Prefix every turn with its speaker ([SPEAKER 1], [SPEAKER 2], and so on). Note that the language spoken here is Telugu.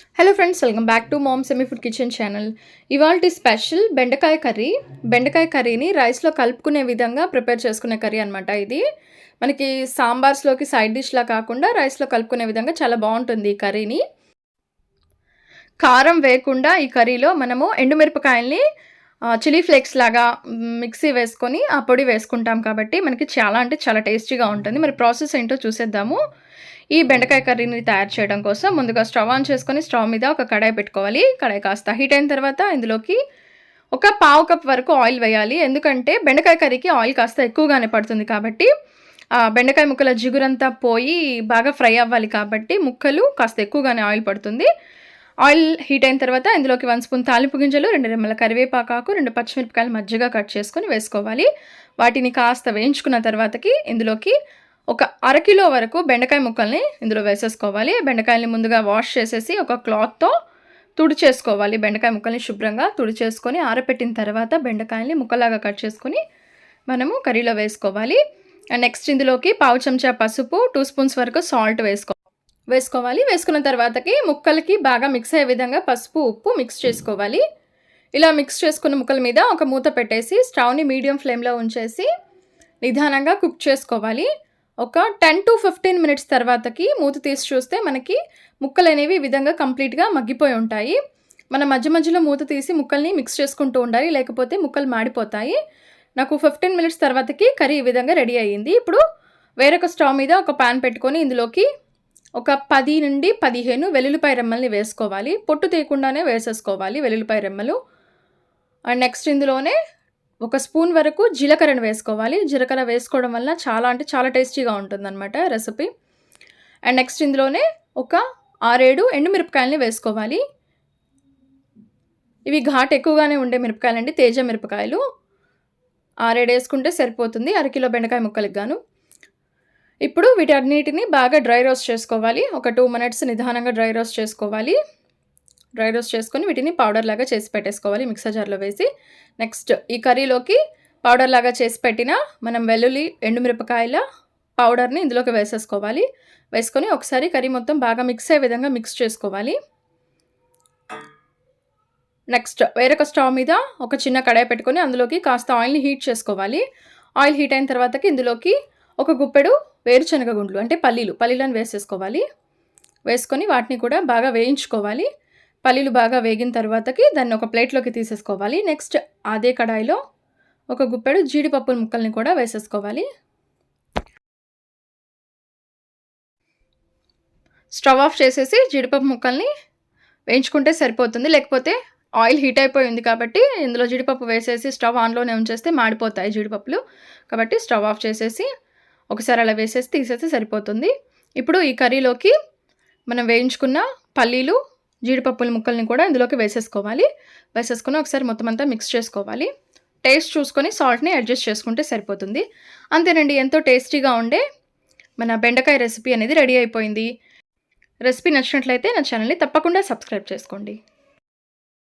[SPEAKER 1] Hello friends welcome back to mom semi food kitchen channel ఇవాళ స్పెషల్ బెండకాయ కర్రీ. బెండకాయ కర్రీని రైస్లో కలుపుకునే విధంగా ప్రిపేర్ చేసుకునే కర్రీ అనమాట ఇది. మనకి సాంబార్స్లోకి సైడ్ డిష్లా కాకుండా రైస్లో కలుపుకునే విధంగా చాలా బాగుంటుంది ఈ కర్రీని. కారం వేయకుండా ఈ కర్రీలో మనము ఎండుమిరపకాయల్ని చిల్లీ ఫ్లేక్స్ లాగా మిక్సీ వేసుకొని ఆ పొడి వేసుకుంటాం కాబట్టి మనకి చాలా అంటే చాలా టేస్టీగా ఉంటుంది. మరి ప్రాసెస్ ఏంటో చూసేద్దాము. ఈ బెండకాయ కర్రీని తయారు చేయడం కోసం ముందుగా స్టవ్ ఆన్ చేసుకొని స్టవ్ మీద ఒక కడాయి పెట్టుకోవాలి. కడాయి కాస్త హీట్ అయిన తర్వాత ఇందులోకి ఒక పావు కప్ వరకు ఆయిల్ వేయాలి. ఎందుకంటే బెండకాయ కర్రీకి ఆయిల్ కాస్త ఎక్కువగానే పడుతుంది కాబట్టి బెండకాయ ముక్కల జిగురంతా పోయి బాగా ఫ్రై అవ్వాలి కాబట్టి ముక్కలు కాస్త ఎక్కువగానే ఆయిల్ పడుతుంది. ఆయిల్ హీట్ అయిన తర్వాత ఇందులోకి వన్ స్పూన్ తాలింపు గింజలు రెండు రెమ్మల కరివేపాకాకు రెండు పచ్చిమిరపకాయలు మజ్జిగ కట్ చేసుకొని వేసుకోవాలి. వాటిని కాస్త వేయించుకున్న తర్వాతకి ఇందులోకి ఒక అరకిలో వరకు బెండకాయ ముక్కల్ని ఇందులో వేసేసుకోవాలి. బెండకాయల్ని ముందుగా వాష్ చేసేసి ఒక క్లాత్తో తుడి చేసుకోవాలి బెండకాయ ముక్కల్ని శుభ్రంగా తుడి చేసుకొని ఆరపెట్టిన తర్వాత బెండకాయల్ని ముక్కలాగా కట్ చేసుకొని మనము కర్రీలో వేసుకోవాలి. నెక్స్ట్ ఇందులోకి పావు చెంచా పసుపు టూ స్పూన్స్ వరకు సాల్ట్ వేసుకో వేసుకోవాలి. వేసుకున్న తర్వాతకి ముక్కలకి బాగా మిక్స్ అయ్యే విధంగా పసుపు ఉప్పు మిక్స్ చేసుకోవాలి. ఇలా మిక్స్ చేసుకున్న ముక్కల మీద ఒక మూత పెట్టేసి స్టవ్ని మీడియం ఫ్లేమ్లో ఉంచేసి నిదానంగా కుక్ చేసుకోవాలి. ఒక టెన్ టు ఫిఫ్టీన్ మినిట్స్ తర్వాతకి మూత తీసి చూస్తే మనకి ముక్కలు అనేవి ఈ విధంగా కంప్లీట్గా మగ్గిపోయి ఉంటాయి. మన మధ్య మధ్యలో మూత తీసి ముక్కల్ని మిక్స్ చేసుకుంటూ ఉండాలి లేకపోతే ముక్కలు మాడిపోతాయి. నాకు ఫిఫ్టీన్ మినిట్స్ తర్వాతకి కర్రీ ఈ విధంగా రెడీ అయ్యింది. ఇప్పుడు వేరొక స్టవ్ మీద ఒక పాన్ పెట్టుకొని ఇందులోకి ఒక పది నుండి పదిహేను వెల్లుల్లిపాయ రెమ్మల్ని వేసుకోవాలి. పొట్టు తీయకుండానే వేసేసుకోవాలి వెల్లుల్లిపాయ రెమ్మలు. అండ్ నెక్స్ట్ ఇందులోనే ఒక స్పూన్ వరకు జీలకర్రను వేసుకోవాలి. జీలకర్ర వేసుకోవడం వల్ల చాలా అంటే చాలా టేస్టీగా ఉంటుందన్నమాట రెసిపీ. అండ్ నెక్స్ట్ ఇందులోనే ఒక ఆరేడు ఎండుమిరపకాయలని వేసుకోవాలి. ఇవి ఘాట్ ఎక్కువగానే ఉండే మిరపకాయలండి తేజ మిరపకాయలు. ఆరేడు వేసుకుంటే సరిపోతుంది అరకిలో బెండకాయ ముక్కలకి గాను. ఇప్పుడు వీటన్నిటిని బాగా డ్రై రోస్ట్ చేసుకోవాలి. ఒక టూ మినిట్స్ నిదానంగా డ్రై రోస్ట్ చేసుకోవాలి. డ్రై రోస్ట్ చేసుకొని వీటిని పౌడర్ లాగా చేసి పెట్టేసుకోవాలి మిక్సర్ జార్లో వేసి. నెక్స్ట్ ఈ కర్రీలోకి పౌడర్ లాగా చేసి పెట్టిన మనం వెల్లుల్లి ఎండుమిరపకాయల పౌడర్ని ఇందులోకి వేసేసుకోవాలి. వేసుకొని ఒకసారి కర్రీ మొత్తం బాగా మిక్స్ అయ్యే విధంగా మిక్స్ చేసుకోవాలి. నెక్స్ట్ వేరొక స్టవ్ మీద ఒక చిన్న కడాయి పెట్టుకొని అందులోకి కాస్త ఆయిల్ని హీట్ చేసుకోవాలి. ఆయిల్ హీట్ అయిన తర్వాతకి ఇందులోకి ఒక గుప్పెడు వేరుశనగ గుండ్లు అంటే పల్లీలు పల్లీలను వేసేసుకోవాలి. వేసుకొని వాటిని కూడా బాగా వేయించుకోవాలి. పల్లీలు బాగా వేగిన తర్వాతకి దాన్ని ఒక ప్లేట్లోకి తీసేసుకోవాలి. నెక్స్ట్ అదే కడాయిలో ఒక గుప్పెడు జీడిపప్పుల ముక్కల్ని కూడా వేసేసుకోవాలి. స్టవ్ ఆఫ్ చేసేసి జీడిపప్పు ముక్కల్ని వేయించుకుంటే సరిపోతుంది. లేకపోతే ఆయిల్ హీట్ అయిపోయింది కాబట్టి ఇందులో జీడిపప్పు వేసేసి స్టవ్ ఆన్లోనే ఉంచేస్తే మాడిపోతాయి జీడిపప్పులు. కాబట్టి స్టవ్ ఆఫ్ చేసేసి ఒకసారి అలా వేసేసి తీసేస్తే సరిపోతుంది. ఇప్పుడు ఈ కర్రీలోకి మనం వేయించుకున్న పల్లీలు జీడిపప్పుల ముక్కల్ని కూడా ఇందులోకి వేసేసుకోవాలి. వేసేసుకొని ఒకసారి మొత్తం అంతా మిక్స్ చేసుకోవాలి. టేస్ట్ చూసుకొని సాల్ట్ని అడ్జస్ట్ చేసుకుంటే సరిపోతుంది. అంతేనండి ఎంతో టేస్టీగా ఉండే మన బెండకాయ రెసిపీ అనేది రెడీ అయిపోయింది. రెసిపీ నచ్చినట్లయితే నా ఛానల్ని తప్పకుండా సబ్స్క్రైబ్ చేసుకోండి.